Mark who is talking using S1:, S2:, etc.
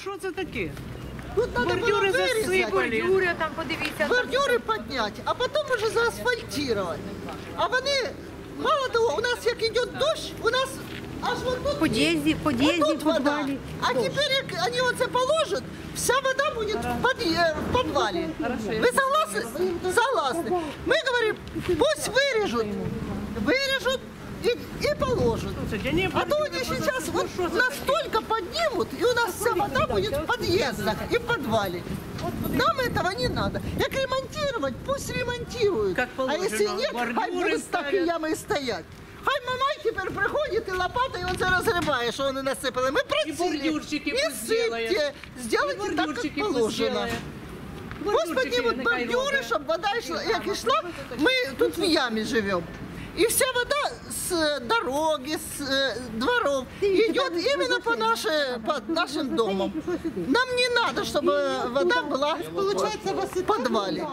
S1: Що це таке?
S2: Тут надо было
S1: Бордюри
S2: вырезать,
S1: засипали.
S3: Бордюри там, подивіться. там
S2: бордюри поднять, а потом уже заасфальтировать. А вони, мало того, у нас як йде дощ, у нас аж вот тут,
S3: В під'їзді, в
S2: вот
S3: під'їзді,
S2: тут
S3: в
S2: вода.
S3: підвалі.
S2: А теперь як вони оце положат, вся вода будет в, подъе- в подвале. Вы согласны? Согласны. Мы говорим, пусть вырежут, вырежут и, и положат.
S1: Слушайте, не
S2: А то
S1: бордюри
S2: они
S1: поза-
S2: сейчас
S1: Ну,
S2: вот
S1: що це
S2: настолько поднимут, и у нас вся вода будет в подъездах и в подвале. Нам этого не надо. Як ремонтировать, пусть ремонтируют.
S1: Как
S2: а
S1: положено,
S2: если нет, хай
S1: бордюры
S2: будут так и
S1: ставят.
S2: ямы стоять. Хай Мамай тепер приходить і лопатою оце розриває, що вони насипали. Ми просили,
S1: бордюрчики
S2: не
S1: пусть делает.
S2: сыпьте,
S1: И
S2: сделайте так, як
S1: бордюрчики пусть
S2: положено.
S1: делает.
S2: Пусть
S1: Бордюрчики
S2: піднімуть
S1: нехай
S2: бордюри,
S1: робить.
S2: щоб вода йшла, як йшла, ми тут в ямі живемо. І вся вода з е, дороги, з е, дворов йде іменно по, наше, по нашим домам. Нам не треба, щоб е, вода була в підвалі.